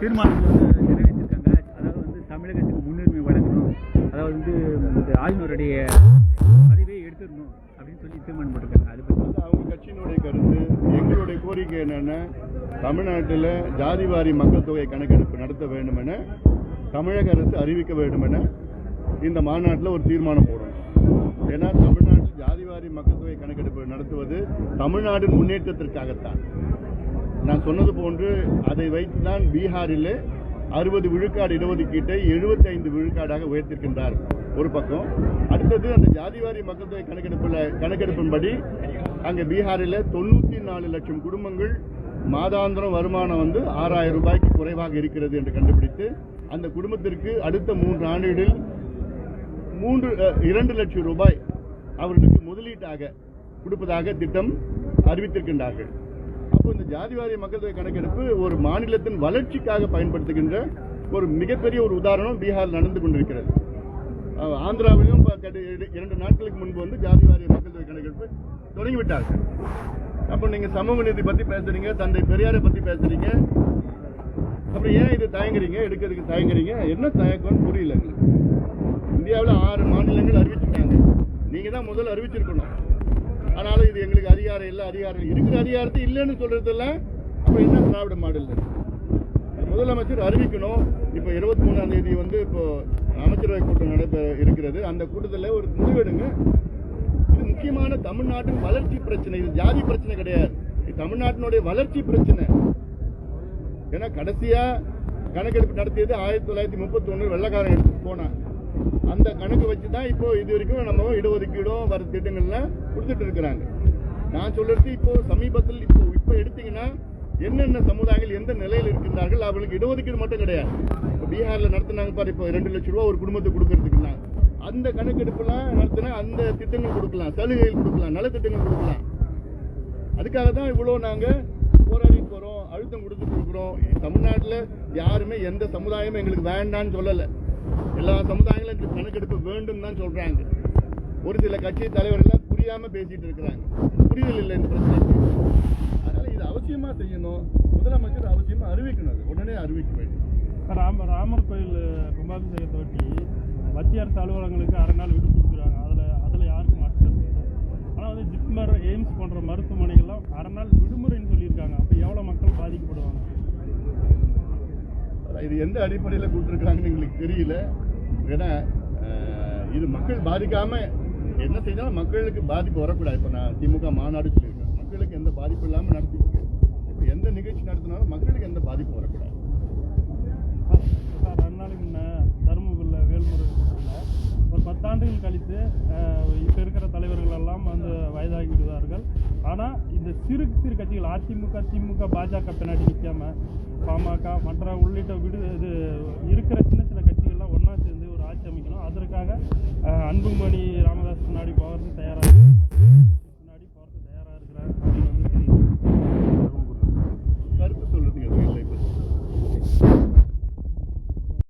தீர்மானம் நிறைவேற்றிருக்காங்க அதாவது வந்து தமிழகத்துக்கு முன்னுரிமை வழங்கணும் அதாவது வந்து இந்த ஆளுநருடைய பதவியை எடுத்துடணும் அப்படின்னு சொல்லி தீர்மானம் போட்டிருக்காங்க அது பற்றி அவங்க கட்சியினுடைய கருத்து எங்களுடைய கோரிக்கை என்னன்னா தமிழ்நாட்டில் ஜாதிவாரி மக்கள் தொகை கணக்கெடுப்பு நடத்த வேண்டும் என தமிழக அரசு அறிவிக்க வேண்டும் என இந்த மாநாட்டில் ஒரு தீர்மானம் போடணும். ஏன்னா தமிழ்நாட்டில் ஜாதிவாரி மக்கள் தொகை கணக்கெடுப்பு நடத்துவது தமிழ்நாட்டின் முன்னேற்றத்திற்காகத்தான். நான் சொன்னது போன்று அதை வைத்து தான் பீகாரில் அறுபது விழுக்காடு இடஒதுக்கீட்டை 75 விழுக்காடாக உயர்த்திருக்கின்றார் ஒரு பக்கம். அடுத்தது அந்த ஜாதிவாரி மக்கள் தொகை கணக்கெடுப்பில் கணக்கெடுப்பின்படி அங்கே பீகாரில் தொண்ணூற்றி நாலு லட்சம் குடும்பங்கள் மாதாந்திரம் வருமானம் வந்து ஆறாயிரம் ரூபாய்க்கு குறைவாக இருக்கிறது என்று கண்டுபிடித்து அந்த குடும்பத்திற்கு அடுத்த மூன்று ஆண்டுகளில் மூன்று இரண்டு லட்சம் ரூபாய் அவர்களுக்கு முதலீட்டாக கொடுப்பதாக திட்டம் அறிவித்திருக்கின்றார்கள். அப்போ இந்த ஜாதிவாரிய மக்கள் தொகை கணக்கெடுப்பு ஒரு மாநிலத்தின் வளர்ச்சிக்காக பயன்படுத்துகின்ற ஒரு மிகப்பெரிய ஒரு உதாரணம் பீகார் நடந்து கொண்டிருக்கிறது. ஆந்திராவிலும் ப- இரண்டு நாட்களுக்கு முன்பு வந்து ஜாதிவாரிய மக்கள் தொகை கணக்கெடுப்பு தொடங்கிவிட்டார்கள். அப்போ நீங்கள் சமூக நீதி பற்றி பேசுறீங்க தந்தை பெரியாரை பற்றி பேசுறீங்க. அப்புறம் ஏன் இது தயங்குறீங்க? எடுக்கிறதுக்கு தயங்குறீங்க? என்ன தயக்கம்னு புரியல எங்களுக்கு. இந்தியாவில் ஆறு மாநிலங்கள் அறிவிச்சிருக்காங்க. நீங்கள் தான் முதல் அறிவிச்சிருக்கணும். ஆனாலும் இது எங்களுக்கு அதிகாரம் இல்லை அதிகாரம் இருக்கிற அதிகாரத்தை இல்லைன்னு சொல்கிறதெல்லாம் அப்போ என்ன திராவிட மாடல் முதலமைச்சர் அறிவிக்கணும். இப்போ இருபத்தி மூணாம் தேதி வந்து இப்போ அமைச்சரவை கூட்டம் நடைபெற இருக்கிறது. அந்த கூட்டத்தில் ஒரு முடிவெடுங்க. இது முக்கியமான தமிழ்நாட்டின் வளர்ச்சி பிரச்சனை. இது ஜாதி பிரச்சனை கிடையாது. இது தமிழ்நாட்டினுடைய வளர்ச்சி பிரச்சனை. ஏன்னா கடைசியாக கணக்கெடுப்பு நடத்தியது ஆயிரத்தி தொள்ளாயிரத்தி முப்பத்தி ஒன்று வெள்ளக்காரன் எடுத்து போனான். அந்த கணக்கு வச்சு தான் இப்போ இது வரைக்கும் நம்ம இடஒதுக்கீடோ வர திட்டங்கள்லாம் கொடுத்துட்டு இருக்கிறாங்க. நான் சொல்றது இப்போ சமீபத்தில் இப்போ இப்போ எடுத்தீங்கன்னா என்னென்ன சமுதாயங்கள் எந்த நிலையில் இருக்கின்றார்கள் அவர்களுக்கு இடஒதுக்கீடு மட்டும் கிடையாது. இப்போ பீகாரில் நடத்துனாங்க பாரு இப்போ ரெண்டு லட்சம் ரூபா ஒரு குடும்பத்துக்கு கொடுக்கறதுக்குலாம் அந்த கணக்கெடுப்புலாம் நடத்தினா அந்த திட்டங்கள் கொடுக்கலாம் சலுகைகள் கொடுக்கலாம் நலத்திட்டங்கள் கொடுக்கலாம். அதுக்காக தான் இவ்வளோ நாங்கள் போராடிட்டு போகிறோம் அழுத்தம் கொடுத்துட்டு இருக்கிறோம். தமிழ்நாட்டில் யாருமே எந்த சமுதாயமும் எங்களுக்கு வேண்டான்னு சொல்லலை. எல்லா சமுதாயங்களும் வேண்டும் தான் சொல்கிறாங்க ஒரு சில கட்சி தலைவர்கள்லாம் புரியாமல் பேசிட்டு இருக்கிறாங்க. புரிதல் இல்லை. பிரச்சனைக்கு அதனால இது அவசியமாக செய்யணும். முதலமைச்சர் அவசியமாக அறிவிக்கணும். அது உடனே அறிவிக்க வேண்டும். ராம ராமர் கோயில் கும்பாபிஷேகத்தை ஒட்டி மத்திய அரசு அலுவலகங்களுக்கு அரை நாள் விடுப்பு கொடுக்குறாங்க. அதில் அதில் யாருக்கும் மாற்றம் ஆனால் வந்து ஜிப்மர் எய்ம்ஸ் போன்ற மருத்துவமனைகள்லாம் அரை நாள் விடுமுறைன்னு சொல்லியிருக்காங்க. அப்போ எவ்வளோ மக்கள் பாதிக்கப்படுவாங்க? இது எந்த அடிப்படையில் கொடுத்துருக்காங்கன்னு எங்களுக்கு தெரியல. ஏன்னா இது மக்கள் பாதிக்காம என்ன செஞ்சாலும் மக்களுக்கு பாதிப்பு வரக்கூடாது. இப்போ நான் திமுக மாநாடு சொல்லியிருக்கேன். மக்களுக்கு எந்த பாதிப்பு இல்லாமல் நடத்திருக்கு இப்போ எந்த நிகழ்ச்சி நடத்தினாலும் மக்களுக்கு எந்த பாதிப்பு வரக்கூடாது. ரெண்டு நாளைக்கு முன்ன தருமபுரியில் வேல்முறை ஒரு பத்தாண்டுகள் கழித்து இப்போ இருக்கிற தலைவர்கள் எல்லாம் வந்து வயதாகி விடுவார்கள். ஆனால் இந்த சிறு சிறு கட்சிகள் அதிமுக திமுக பாஜக பின்னாடி நிற்காம பாமக மற்ற உள்ளிட்ட விடு இது இருக்கிற சின்ன சின்ன அன்புமணி ராமதாஸ் முன்னாடி போகிறது தயாராக